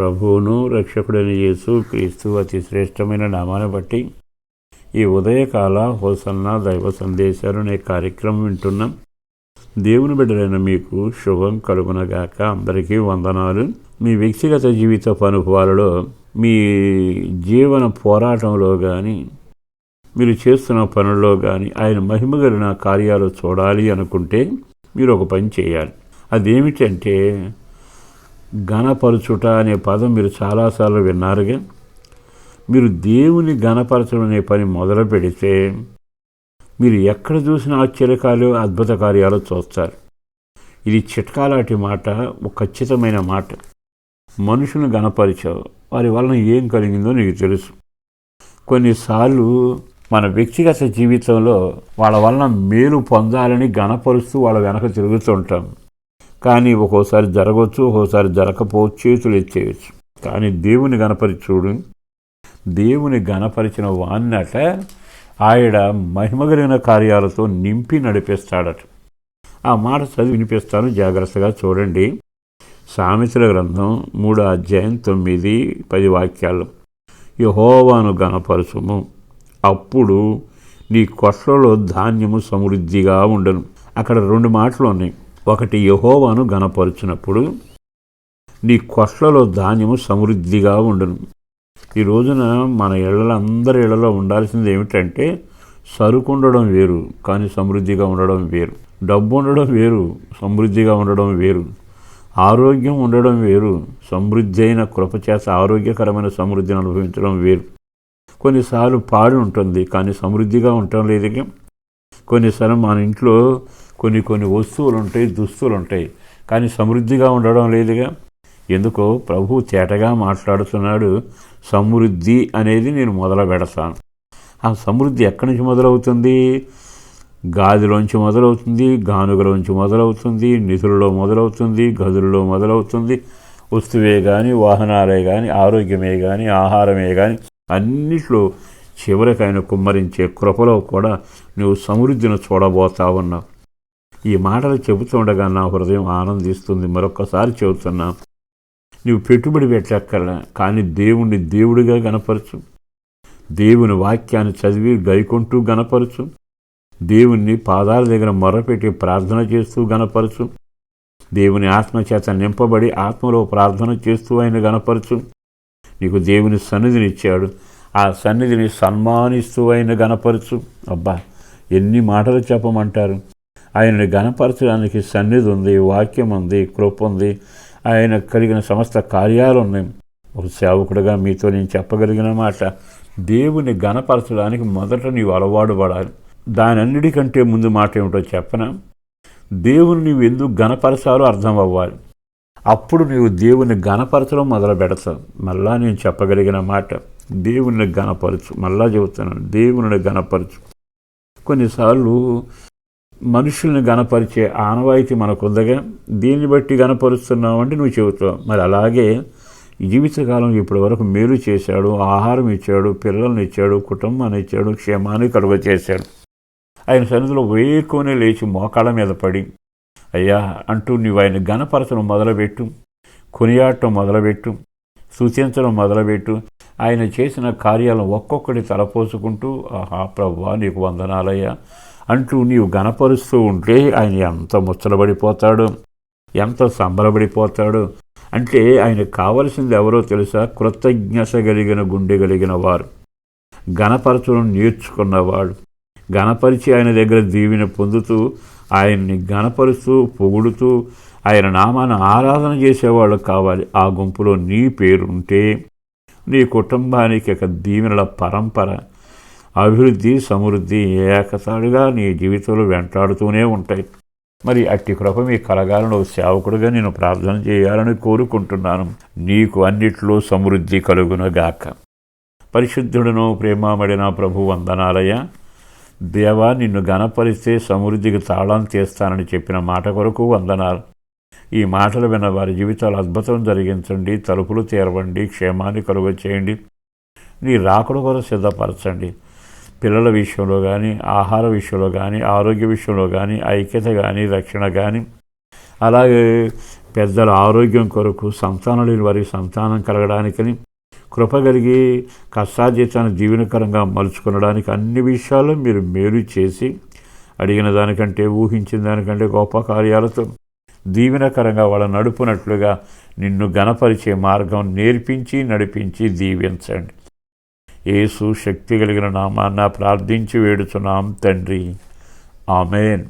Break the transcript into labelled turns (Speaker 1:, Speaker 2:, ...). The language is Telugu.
Speaker 1: ప్రభువును రక్షకుడైన యేసు క్రీస్తు అతి శ్రేష్టమైన నామాన్ని బట్టి ఈ ఉదయకాల హోసన్న దైవ సందేశాలు అనే కార్యక్రమం వింటున్నాం. దేవుని బిడ్డలైన మీకు శుభం కలుగునగాక అందరికీ వందనాలు. మీ వ్యక్తిగత జీవితపు అనుభవాలలో మీ జీవన పోరాటంలో కానీ మీరు చేస్తున్న పనుల్లో కానీ ఆయన మహిమగలిగిన కార్యాలు చూడాలి అనుకుంటే మీరు ఒక పని చేయాలి. అదేమిటంటే ఘనపరచుట అనే పదం మీరు చాలాసార్లు విన్నారుగా. మీరు దేవుని ఘనపరచడం అనే పని మొదలు పెడితే మీరు ఎక్కడ చూసిన ఆశ్చర్యకాలు అద్భుత కార్యాలు చూస్తారు. ఇది చిట్కాలాటి మాట ఒక ఖచ్చితమైన మాట. మనుషులను గణపరిచావు వారి వలన ఏం కలిగిందో నీకు తెలుసు. కొన్నిసార్లు మన వ్యక్తిగత జీవితంలో వాళ్ళ వలన మేలు పొందాలని గణపరుస్తూ వాళ్ళ వెనక తిరుగుతుంటాం. కానీ ఒక్కోసారి జరగవచ్చు ఒక్కోసారి జరగకపోవచ్చు చేతులు ఎత్తేయచ్చు. కానీ దేవుని గణపరిచుడు దేవుని గణపరిచిన వాన్నట ఆయన మహిమగలిగిన కార్యాలతో నింపి నడిపిస్తాడట. ఆ మాట చదివి వినిపిస్తాను. జాగ్రత్తగా చూడండి. సామెతల గ్రంథం మూడో అధ్యాయం తొమ్మిది పది వాక్యాలు. యహోవాను గణపరచుము. అప్పుడు నీ కొట్లలో ధాన్యము సమృద్ధిగా ఉండను. అక్కడ రెండు మాటలు ఉన్నాయి. ఒకటి యహోవాను గనపరుచినప్పుడు నీ కొట్లలో ధాన్యము సమృద్ధిగా ఉండను. ఈ రోజున మన ఇళ్ళలో అందరి ఇళ్ళలో ఉండాల్సింది ఏమిటంటే సరుకు ఉండడం వేరు కానీ సమృద్ధిగా ఉండడం వేరు. డబ్బు ఉండడం వేరు సమృద్ధిగా ఉండడం వేరు. ఆరోగ్యం ఉండడం వేరు సమృద్ధి అయిన కృపచేత ఆరోగ్యకరమైన సమృద్ధిని అనుభవించడం వేరు. కొన్నిసార్లు పాడి ఉంటుంది కానీ సమృద్ధిగా ఉండటం లేదు కొన్నిసార్లు మన ఇంట్లో కొన్ని కొన్ని వస్తువులు ఉంటాయి దుస్తులు ఉంటాయి కానీ సమృద్ధిగా ఉండడం లేదుగా. ఎందుకో ప్రభు తేటగా మాట్లాడుతున్నాడు సమృద్ధి అనేది నేను మొదలు పెడతాను. ఆ సమృద్ధి ఎక్కడి నుంచి మొదలవుతుంది? గాదిలోంచి మొదలవుతుంది గానుగలోంచి మొదలవుతుంది నిధులలో మొదలవుతుంది గదులలో మొదలవుతుంది. వస్తువే కానీ వాహనాలే కానీ ఆరోగ్యమే కానీ ఆహారమే కానీ అన్నిట్లో చివరికి ఆయన కుమ్మరించే కృపలో కూడా నువ్వు సమృద్ధిని చూడబోతా ఉన్నావు. ఈ మాటలు చెబుతుండగా నా హృదయం ఆనందిస్తుంది. మరొకసారి చెబుతున్నా నువ్వు పెట్టుబడి పెట్టక్కర్లా కానీ దేవుణ్ణి దేవుడిగా గనపరచు దేవుని వాక్యాన్ని చదివి గైకొంటూ గనపరచు దేవుణ్ణి పాదాల దగ్గర మొరపెట్టి ప్రార్థన చేస్తూ గనపరచు దేవుని ఆత్మచేత నింపబడి ఆత్మలో ప్రార్థన చేస్తూ ఆయన గనపరచు నీకు దేవుని సన్నిధిని ఇచ్చాడు. ఆ సన్నిధిని సన్మానిస్తూ ఆయన గనపరచు అబ్బా ఎన్ని మాటలు చెప్పమంటారు. ఆయనని గణపరచడానికి సన్నిధి ఉంది వాక్యం ఉంది కృప ఉంది. ఆయన కలిగిన సమస్త కార్యాలు ఉన్నాయి. ఒక సేవకుడుగా మీతో నేను చెప్పగలిగిన మాట దేవుని గణపరచడానికి మొదట నీవు అలవాటు పడాలి. దానన్నిటికంటే ముందు మాట ఏమిటో చెప్పన? దేవుని నీవు ఎందుకు గణపరచాలో అర్థం అవ్వాలి. అప్పుడు నీవు దేవుని గణపరచడం మొదలు పెడతావు. మళ్ళా నేను చెప్పగలిగిన మాట దేవుని గణపరచు మళ్ళా చెబుతున్నాను దేవుని గణపరచు కొన్నిసార్లు మనుషుల్ని గనపరిచే ఆనవాయితీ మనకుందగా దీన్ని బట్టి గనపరుస్తున్నావు అంటే నువ్వు చెబుతావు మరి అలాగే జీవితకాలం ఇప్పటి వరకు మేలు చేశాడు ఆహారం ఇచ్చాడు పిల్లల్ని ఇచ్చాడు కుటుంబాన్ని ఇచ్చాడు క్షేమాన్ని కలుగ చేశాడు. ఆయన సన్నిధిలో వేయకునే లేచి మోకాళ్ళ మీద పడి అయ్యా అంటూ నువ్వు ఆయన గణపరచడం మొదలుపెట్టు కొనియాడటం మొదలుపెట్టు సూచించడం మొదలుపెట్టు ఆయన చేసిన కార్యాలను ఒక్కొక్కటి తలపోసుకుంటూ ఆహా ప్రభా నీకు వందనాలయ్యా. అంటూ నీవు గణపరుస్తూ ఉంటే ఆయన ఎంత ముచ్చలబడిపోతాడు ఎంత సంబరపడిపోతాడు? అంటే ఆయనకు కావలసింది ఎవరో తెలుసా? కృతజ్ఞత కలిగిన గుండె కలిగిన వారు. గణపరచడం నేర్చుకున్నవాడు. గణపరిచి ఆయన దగ్గర దీవిని పొందుతూ ఆయన్ని గణపరుస్తూ పొగుడుతూ ఆయన నామాన్ని ఆరాధన చేసేవాళ్ళు కావాలి. ఆ గుంపులో నీ పేరుంటే నీ కుటుంబానికి ఒక దీవెనల పరంపర అభివృద్ధి సమృద్ధి ఏకతాడుగా నీ జీవితంలో వెంటాడుతూనే ఉంటాయి. మరి అట్టి కృప మీ కలగాలను సేవకుడుగా నేను ప్రార్థన చేయాలని కోరుకుంటున్నాను. నీకు అన్నిట్లో సమృద్ధి కలుగునగాక. పరిశుద్ధుడను ప్రేమామడిన ప్రభు వందనాలయ దేవా నిన్ను గణపరిస్తే సమృద్ధికి తాళం తీస్తానని చెప్పిన మాట కొరకు వందనాలు. ఈ మాటలు విన్న వారి జీవితాలు అద్భుతం జరిగించండి తలుపులు తెరవండి క్షేమాన్ని కలుగ చేయండి నీ రాకుడు కొరకు సిద్ధపరచండి. పిల్లల విషయంలో కానీ ఆహార విషయంలో కానీ ఆరోగ్య విషయంలో కానీ ఐక్యత కానీ రక్షణ కానీ అలాగే పెద్దల ఆరోగ్యం కొరకు సంతానం లేని వారికి సంతానం కలగడానికని కృప కలిగి కష్టాజీతాన్ని దీవెనకరంగా మలుచుకునడానికి అన్ని విషయాలు మీరు మేలు చేసి అడిగిన దానికంటే ఊహించిన దానికంటే గొప్ప కార్యాలతో దీవెనకరంగా వాళ్ళ నడుపునట్లుగా నిన్ను గణపరిచే మార్గం నేర్పించి నడిపించి దీవించండి. యేసు శక్తి కలిగిన నామాన్న ప్రార్థించి వేడుచున్నాం తండ్రి. ఆమెన్.